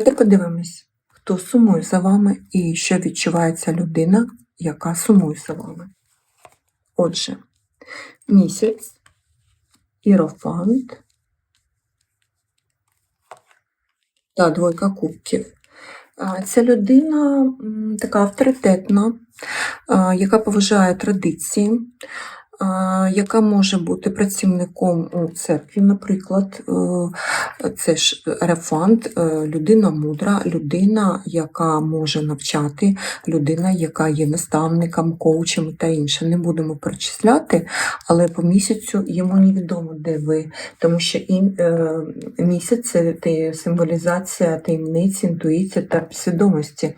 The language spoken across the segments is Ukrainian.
Давайте подивимось, хто сумує за вами і що відчуває ця людина, яка сумує за вами. Отже, місяць, ірофант та двойка кубків. Ця людина така авторитетна, яка поважає традиції, яка може бути працівником у церкві, наприклад, Е, це ж рефант, е, людина мудра, людина, яка може навчати, людина, яка є наставником, коучем та інше. Не будемо перечисляти, але по місяцю йому невідомо, де ви, тому що е, місяць це символізація таємниці, інтуїції та свідомості.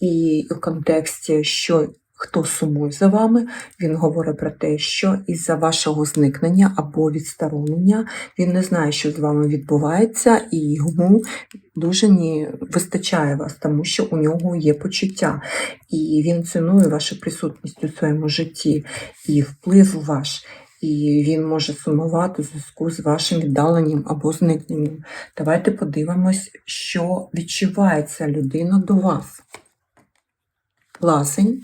І в контексті, що хто сумує за вами, він говорить про те, що із-за вашого зникнення або відсторонення він не знає, що з вами відбувається, і йому дуже не вистачає вас, тому що у нього є почуття, і він цінує вашу присутність у своєму житті і вплив ваш. І він може сумувати в зв'язку з вашим віддаленням або зникненням. Давайте подивимось, що відчуває ця людина до вас. Ласень,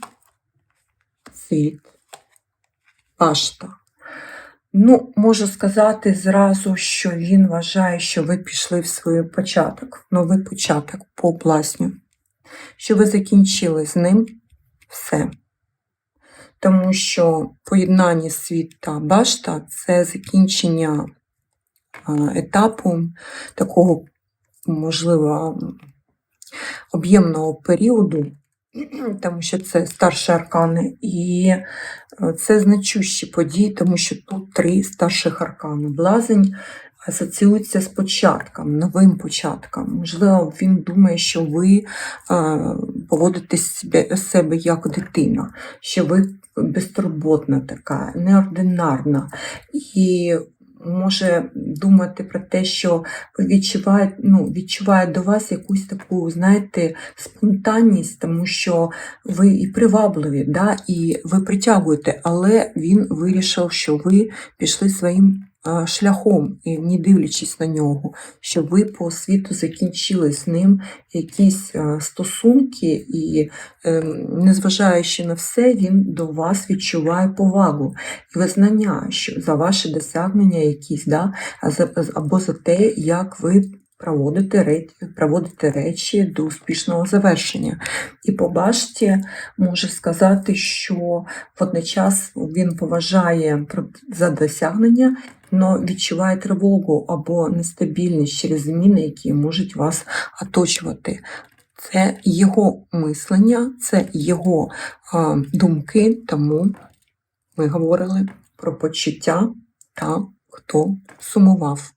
світ, башта. Ну, можу сказати зразу, що він вважає, що ви пішли в свій початок, новий початок по блазню, що ви закінчили з ним все. Тому що поєднання світ та башта це закінчення етапу такого, можливо, об'ємного періоду, тому що це старші аркани, і е, це значущі події, тому що тут три старших аркани. Блазень асоціюється з початком, новим початком. Можливо, він думає, що ви е, поводите себе, себе як дитина, що ви безтурботна така, неординарна. І може думати про те, що відчуває ну, відчуває до вас якусь таку, знаєте, спонтанність, тому що ви і привабливі, да, і ви притягуєте, але він вирішив, що ви пішли своїм шляхом, не дивлячись на нього, що ви по світу закінчили з ним якісь стосунки, і, ем, незважаючи на все, він до вас відчуває повагу і визнання, що за ваші досягнення якісь, да, або за те, як ви проводите речі до успішного завершення. І по башті можу сказати, що водночас він поважає за досягнення, але відчуває тривогу або нестабільність через зміни, які можуть вас оточувати. Це його мислення, це його а, думки, тому ми говорили про почуття та хто сумував.